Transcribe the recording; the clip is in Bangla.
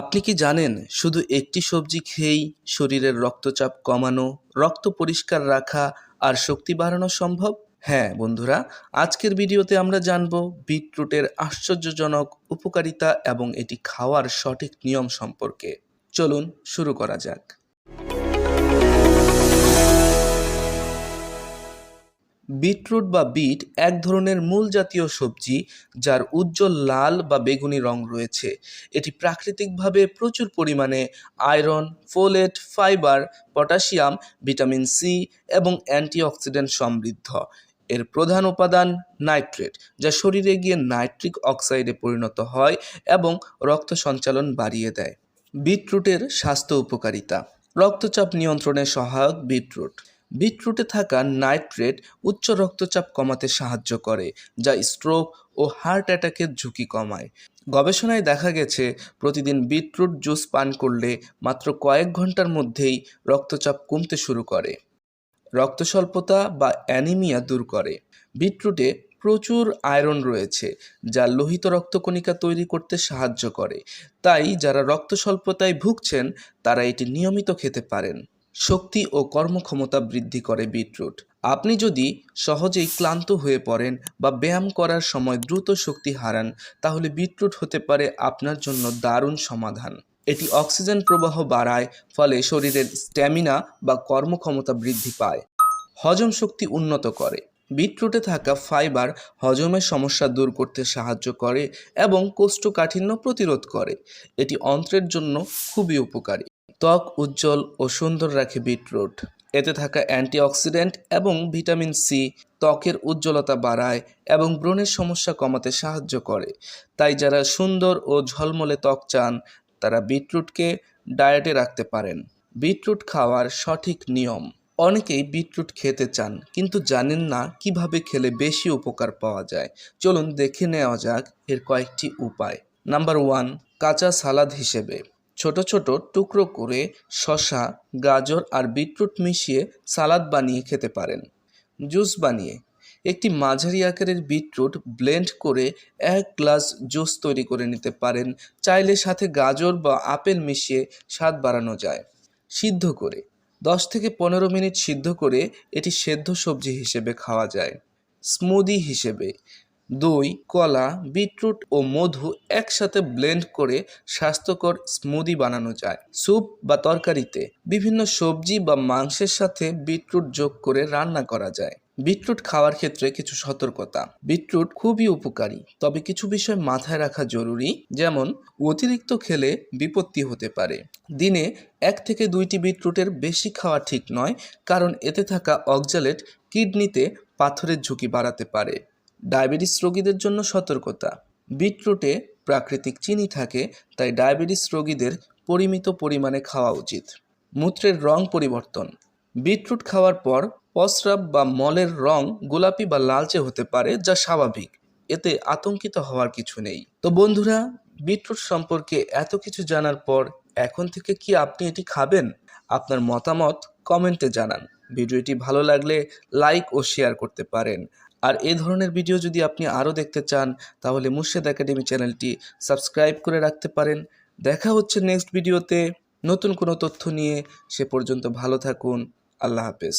আপনি কি জানেন শুধু একটি সবজি খেয়েই শরীরের রক্তচাপ কমানো, রক্ত পরিষ্কার রাখা আর শক্তি বাড়ানো সম্ভব? হ্যাঁ বন্ধুরা, আজকের ভিডিওতে আমরা জানব বিটরুটের আশ্চর্যজনক উপকারিতা এবং এটি খাওয়ার সঠিক নিয়ম সম্পর্কে। চলুন শুরু করা যাক। বিটরুট বা বিট এক ধরনের মূল জাতীয় সবজি যার উজ্জ্বল লাল বা বেগুনি রং রয়েছে। এটি প্রাকৃতিকভাবে প্রচুর পরিমাণে iron, folate, fibre, potassium, vitamin C এবং অ্যান্টিঅক্সিডেন্ট সমৃদ্ধ। এর প্রধান উপাদান নাইট্রেট, যা শরীরে গিয়ে নাইট্রিক অক্সাইডে পরিণত হয় এবং রক্ত সঞ্চালন বাড়িয়ে দেয়। বিটরুটের স্বাস্থ্য উপকারিতা। রক্তচাপ নিয়ন্ত্রণে সহায়ক বিটরুট। বিটরুটে থাকা নাইট্রেট উচ্চ রক্তচাপ কমাতে সাহায্য করে, যা স্ট্রোক ও হার্ট অ্যাটাকের ঝুঁকি কমায়। গবেষণায় দেখা গেছে, প্রতিদিন বিটরুট জুস পান করলে মাত্র কয়েক ঘণ্টার মধ্যেই রক্তচাপ কমতে শুরু করে। রক্ত স্বল্পতা বা অ্যানিমিয়া দূর করে। বিটরুটে প্রচুর আয়রন রয়েছে, যা লোহিত রক্তকণিকা তৈরি করতে সাহায্য করে। তাই যারা রক্ত স্বল্পতায় ভুগছেন, তারা এটি নিয়মিত খেতে পারেন। শক্তি ও কর্মক্ষমতা বৃদ্ধি করে বিটরুট। আপনি যদি সহজেই ক্লান্ত হয়ে পড়েন বা ব্যায়াম করার সময় দ্রুত শক্তি হারান, তাহলে বিটরুট হতে পারে আপনার জন্য দারুণ সমাধান। এটি অক্সিজেন প্রবাহ বাড়ায়, ফলে শরীরের স্ট্যামিনা বা কর্মক্ষমতা বৃদ্ধি পায়। হজম শক্তি উন্নত করে। বিটরুটে থাকা ফাইবার হজমের সমস্যা দূর করতে সাহায্য করে এবং কোষ্ঠকাঠিন্য প্রতিরোধ করে। এটি অন্ত্রের জন্য খুবই উপকারী। ত্বক উজ্জ্বল ও সুন্দর রাখে বিটরুট। এতে থাকা অ্যান্টিঅক্সিডেন্ট এবং ভিটামিন সি ত্বকের উজ্জ্বলতা বাড়ায় এবং ব্রণের সমস্যা কমাতে সাহায্য করে। তাই যারা সুন্দর ও ঝলমলে ত্বক চান, তারা বিটরুটকে ডায়েটে রাখতে পারেন। বিটরুট খাওয়ার সঠিক নিয়ম। অনেকেই বিটরুট খেতে চান, কিন্তু জানেন না কীভাবে খেলে বেশি উপকার পাওয়া যায়। চলুন দেখে নেওয়া যাক এর কয়েকটি উপায়। নাম্বার ওয়ান, কাঁচা সালাদ হিসেবে। ছোট ছোট টুকরো করে শসা, গাজর আর বিটরুট মিশিয়ে সালাদ বানিয়ে খেতে পারেন। জুস বানিয়ে একটি মাঝারি আকারের বিটরুট ব্লেন্ড করে এক গ্লাস জুস তৈরি করে নিতে পারেন। চাইলে সাথে গাজর বা আপেল মিশিয়ে স্বাদ বাড়ানো যায়। সিদ্ধ করে দশ থেকে পনেরো মিনিট সিদ্ধ করে এটি সেদ্ধ সবজি হিসেবে খাওয়া যায়। স্মুদি হিসেবে দই, কলা, বিটরুট ও মধু একসাথে ব্লেন্ড করে স্বাস্থ্যকর স্মুদি বানানো যায়। স্যুপ বা তরকারিতে বিভিন্ন সবজি বা মাংসের সাথে বিটরুট যোগ করে রান্না করা যায়। বিটরুট খাওয়ার ক্ষেত্রে কিছু সতর্কতা। বিটরুট খুবই উপকারী, তবে কিছু বিষয় মাথায় রাখা জরুরি, যেমন অতিরিক্ত খেলে বিপত্তি হতে পারে। দিনে এক থেকে দুইটি বিটরুটের বেশি খাওয়া ঠিক নয়, কারণ এতে থাকা অক্সালেট কিডনিতে পাথরের ঝুঁকি বাড়াতে পারে। ডায়াবেটিস রোগীদের জন্য সতর্কতা। বিটরুটে প্রাকৃতিক চিনি থাকে, তাই ডায়াবেটিস রোগীদের পরিমিত পরিমাণে খাওয়া উচিত। মূত্রের রং পরিবর্তন। বিটরুট খাওয়ার পর প্রস্রাব বা মলের রং গোলাপি বা লালচে হতে পারে, যা স্বাভাবিক। এতে আতঙ্কিত হওয়ার কিছু নেই। তো বন্ধুরা, বিটরুট সম্পর্কে এত কিছু জানার পর এখন থেকে কি আপনি এটি খাবেন? আপনার মতামত কমেন্টে জানান। ভিডিওটি ভালো লাগলে লাইক ও শেয়ার করতে পারেন। আর এ ধরনের ভিডিও যদি আপনি আরও দেখতে চান, তাহলে মুর্শেদ একাডেমি চ্যানেলটি সাবস্ক্রাইব করে রাখতে পারেন। দেখা হচ্ছে নেক্সট ভিডিওতে নতুন কোনো তথ্য নিয়ে সে পর্যন্ত ভালো থাকুন। আল্লাহ হাফেজ।